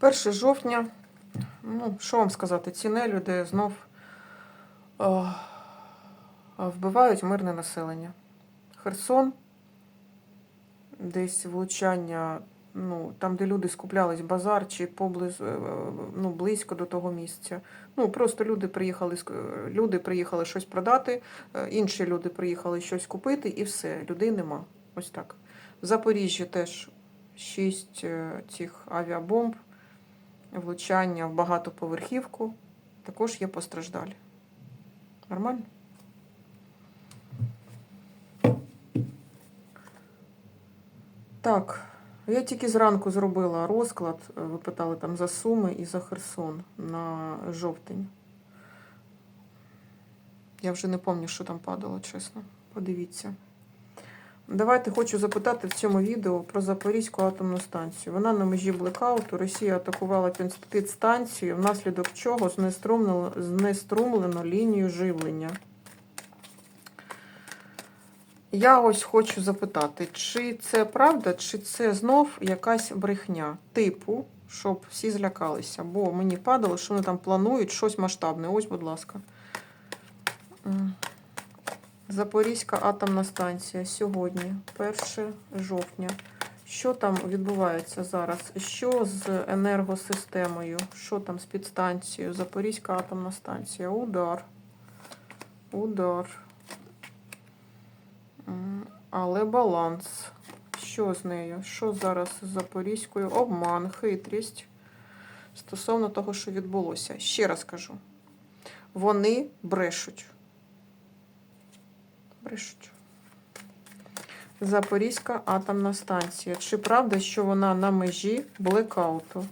1 жовтня, ну, що вам сказати, ці нелюди знов е, вбивають мирне населення. Херсон, десь влучання, ну, там, де люди скуплялись, базар чи поблизу, е, ну, близько до того місця. Ну, просто люди приїхали, люди приїхали щось продати, е, інші люди приїхали щось купити, і все, людей нема. Ось так. В Запоріжжі теж шість е, цих авіабомб, влучання в багатоповерхівку. Також є постраждалі. Нормально? Так, я тільки зранку зробила розклад. е, Ви питали там за Суми і за Херсон на жовтень. Я вже не пам'ятаю, що там падало, чесно. Подивіться. Давайте хочу запитати в цьому відео про Запорізьку атомну станцію. Вона на межі блекауту. Росія атакувала підстанцію, внаслідок чого знеструмлено, знеструмлено лінію живлення. Я ось хочу запитати, чи це правда, чи це знов якась брехня типу, щоб всі злякалися. Бо мені падало, що вони там планують щось масштабне. Ось, будь ласка. Запорізька атомна станція сьогодні, 1 жовтня. Що там відбувається зараз? Що з енергосистемою? Що там з підстанцією? Запорізька атомна станція. Удар. Удар. Але баланс. Що з нею? Що зараз з Запорізькою? Обман, хитрість. Стосовно того, що відбулося. Ще раз кажу. Вони брешуть. Брешуть. Запорізька атомна станція. Чи правда, що вона на межі блекауту?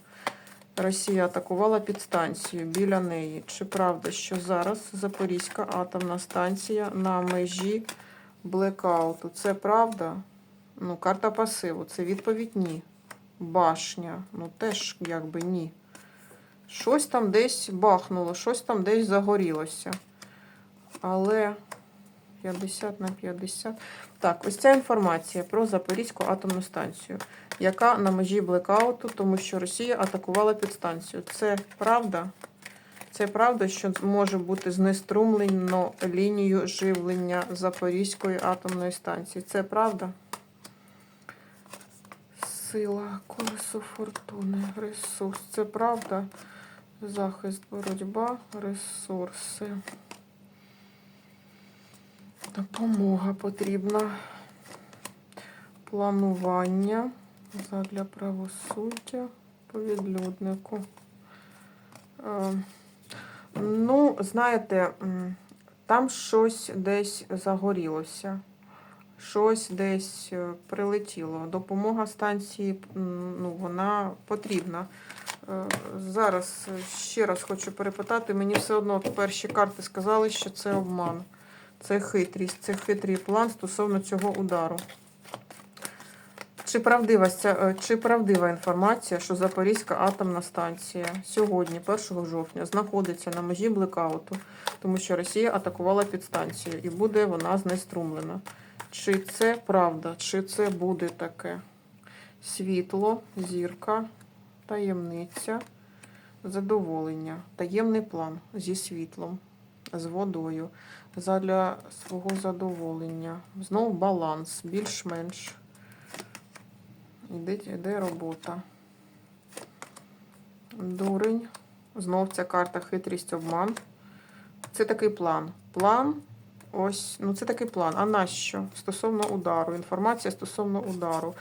Росія атакувала підстанцію біля неї. Чи правда, що зараз Запорізька атомна станція на межі блекауту? Це правда? Ну, карта пасиву. Це відповідь ні. Башня. Ну, теж якби ні. Щось там десь бахнуло, щось там десь загорілося. Але 50 на 50. Так, ось ця інформація про Запорізьку атомну станцію, яка на межі блекауту, тому що Росія атакувала підстанцію. Це правда? Це правда, що може бути знеструмлено лінію живлення Запорізької атомної станції. Це правда? Сила, колесо фортуни, ресурс. Це правда? Захист, боротьба, ресурси. Допомога потрібна. Планування задля правосуддя по відлюднику. Е, Ну, знаєте, там щось десь загорілося, щось десь е, прилетіло. Допомога станції ну, вона потрібна. Е, Зараз ще раз хочу перепитати. Мені все одно перші карти сказали, що це обман. Це хитрість, це хитрий план стосовно цього удару. Чи правдива, е, чи правдива інформація, що Запорізька атомна станція сьогодні, 1 жовтня, знаходиться на межі блекауту, тому що Росія атакувала підстанцію і буде вона знеструмлена? Чи це правда, чи це буде таке? Світло, зірка, таємниця, задоволення, таємний план зі світлом, з водою задля свого задоволення. Знов баланс, більш-менш. Іде, іде робота. Дурень. Знов ця карта хитрість, обман. Це такий план. План. Ось, ну це такий план. А нащо? Стосовно удару. Інформація стосовно удару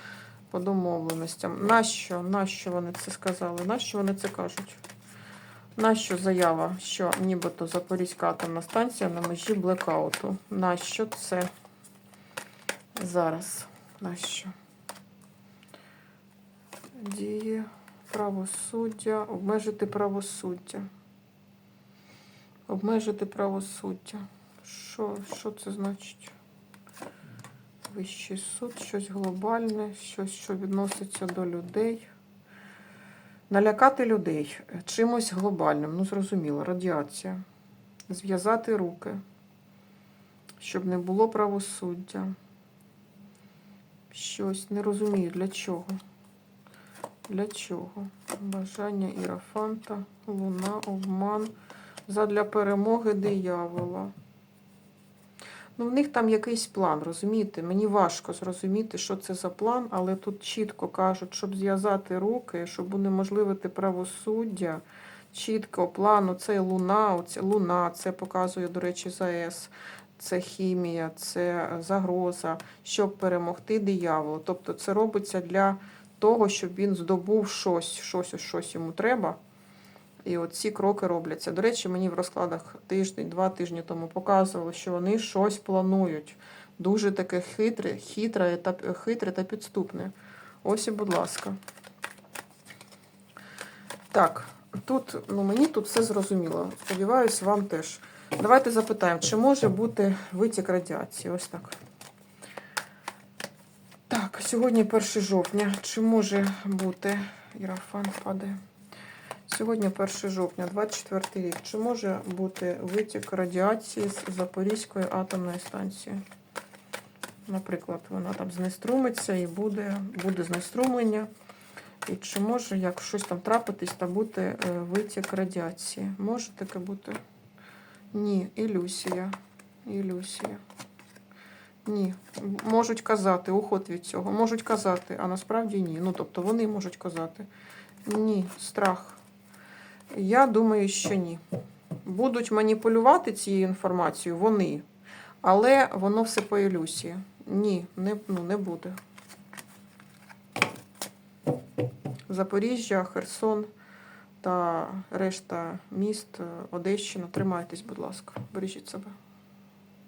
по домовленостям. Нащо? Нащо вони це сказали? Нащо вони це кажуть? Нащо заява, що нібито Запорізька атомна станція на межі блекауту? Нащо це зараз? Нащо? Дії правосуддя, обмежити правосуддя. Обмежити правосуддя. Що, що це значить? Вищий суд, щось глобальне, щось, що відноситься до людей. Налякати людей чимось глобальним, ну зрозуміло, радіація. Зв'язати руки, щоб не було правосуддя. Щось не розумію для чого. Для чого? Бажання Ірафанта, луна, обман. Задля перемоги диявола. Ну, в них там якийсь план, розумієте? Мені важко зрозуміти, що це за план, але тут чітко кажуть, щоб зв'язати руки, щоб унеможливити правосуддя. Чітко плану це луна, оце луна, це показує, до речі, ЗАЕС, це хімія, це загроза, щоб перемогти дияволу. Тобто це робиться для того, щоб він здобув щось, щось, щось йому треба. І от ці кроки робляться. До речі, мені в розкладах тиждень, два тижні тому показували, що вони щось планують. Дуже таке хитре, хитре та, хитре та підступне. Ось і, будь ласка. Так, тут, ну мені тут все зрозуміло. Сподіваюсь, вам теж. Давайте запитаємо, чи може бути витік радіації? Ось так. Так, сьогодні 1 жовтня. Чи може бути Ірафан падає? Сьогодні 1 жовтня, 24 рік. Чи може бути витік радіації з Запорізької атомної станції? Наприклад, вона там знеструмиться і буде, буде знеструмлення. І чи може, як щось там трапитись, та бути е, витік радіації? Може таке бути? Ні, ілюзія. Ілюзія. Ні. Можуть казати, уход від цього. Можуть казати, а насправді ні. Ну, тобто вони можуть казати. Ні, страх. Я думаю, що ні. Будуть маніпулювати цією інформацією вони, але воно все по ілюсії. Ні, не, ну, не буде. Запоріжжя, Херсон та решта міст, е, Одещина. Тримайтесь, будь ласка, бережіть себе.